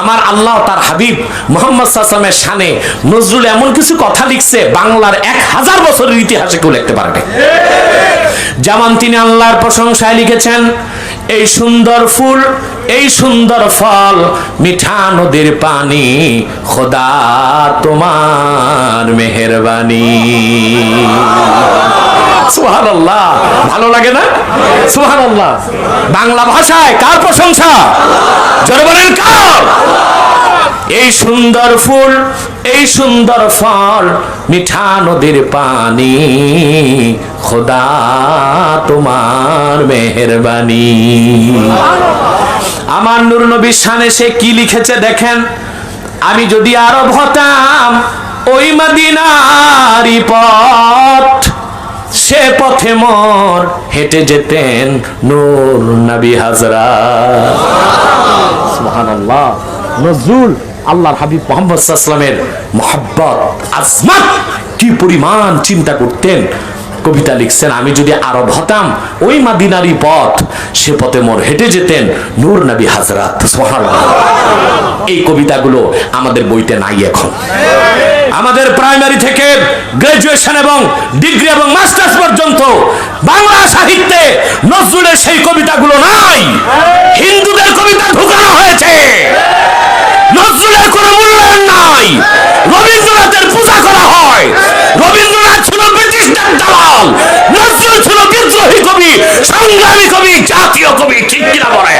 আমার আল্লাহ তার হাবিব মোহাম্মদ সাল্লামের শানে নজরুল এমন কিছু কথা লিখছে বাংলার এক হাজার বছরের ইতিহাসে কেউ লিখতে পারবে যেমন তিনি আল্লাহর প্রশংসায় লিখেছেন, এই সুন্দর ফুল, এই সুন্দর ফল, মিঠা নদীর পানি, খোদা তোমার মেহেরবানি। সুবহানাল্লাহ। ভালো লাগে না? সুবহানাল্লাহ। বাংলা ভাষায় কার প্রশংসা? এই সুন্দর ফুল, এই সুন্দর ফল, মিঠা নদীর পানি। খোদা তোমার মেহেরবানি। আমার নূর নবীর শানে সে কি লিখেছে দেখেন? আমি যদি আরব হতাম, ওই মাদিনারি পথ, সে পথে মোর, হেঁটে যেতেন নূর নবী হাজরা। সুবহানাল্লাহ, নজরুল। আল্লাহর হাবিব মোহাম্মদ সাল্লামের আজমাত, কি পরিমাণ চিন্তা করতেন। কবিতা লিখছেন, আমি যদি আরব হতাম, ওই মাদিনারি পথ, সে পথে মোর হেঁটে যেতেন নূর নবী হাজরাত এই কবিতাগুলো আমাদের বইতে নাই এখন। আমাদের প্রাইমারি থেকে গ্রাজুয়েশন এবং ডিগ্রি এবং মাস্টার্স পর্যন্ত বাংলা সাহিত্যে নজরুলের সেই কবিতাগুলো নাই। হিন্দুদের কবিতা ঢুকানো সংগ্রামী কবি জাতীয় কবি ঠিক কিনা বলে?